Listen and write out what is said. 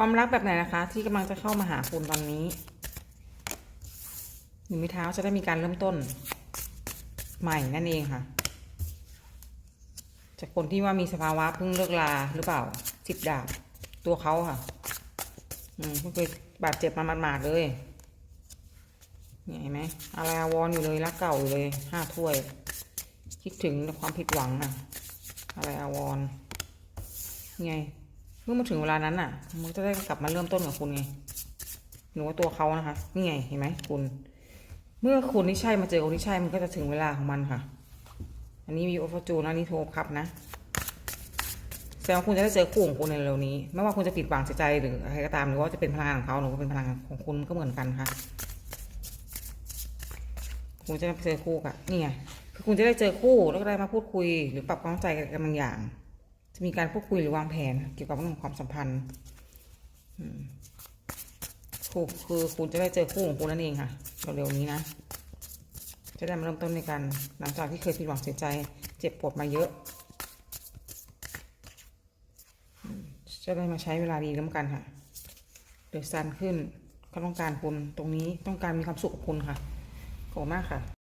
ความรักแบบไหนนะคะ ที่กำลังจะเข้ามาหาคุณตอนนี้หนึ่งม้เท้าจะได้มีการเริ่มต้น ใหม่นั่นเองค่ะ จากคนที่ว่ามีสภาวะเพิ่งเลิกลาหรือเปล่าสิบดาบตัวเขาค่ะ อืมเพิ่งเคยบาดเจ็บมาหมาดๆเลยเห็นไหมอะไรอาวรณ์อยู่เลยรักเก่าอยู่เลยห้าถ้วย คิดถึงความผิดหวังอะอะไรอาวรณ์ไง มื่อมาถึงเวลานั้นน่ะ มันจะได้กลับมาเริ่มต้นกับคุณไง หนูว่าตัวเขานะคะ นี่ไง เห็นไหมคุณ เมื่อคุณที่ใช่มาเจอคนที่ใช่ มันก็จะถึงเวลาของมันค่ะ อันนี้มีโอฟจูนอันนี้โทรครับนะ แสดงว่าคุณจะได้เจอคู่ของคุณในเร็วนี้ ไม่ว่าคุณจะผิดหวังใจหรืออะไรก็ตาม หรือว่าจะเป็นพลังของเขาหรือว่าเป็นพลังของคุณก็เหมือนกันค่ะ คุณจะได้เจอคู่กับนี่ไงคือคุณจะได้เจอคู่แล้วก็ได้มาพูดคุย หรือปรับความเข้าใจกันบางอย่าง จะมีการพูดคุยหรือวางแผนเกี่ยวกับเรื่องของความสัมพันธ์อืมคู่คือคุณจะได้เจอคู่ของคุณนั่นเองค่ะเร็วๆนี้นะ จะได้มาเริ่มต้นในการหลังจากที่เคยผิดหวังเสียใจ เจ็บปวดมาเยอะจะได้มาใช้เวลาดีร่วมกันค่ะเดือดซันขึ้นเขาต้องการคุณตรงนี้ต้องการมีความสุขกับคุณค่ะขอบคุณมากค่ะ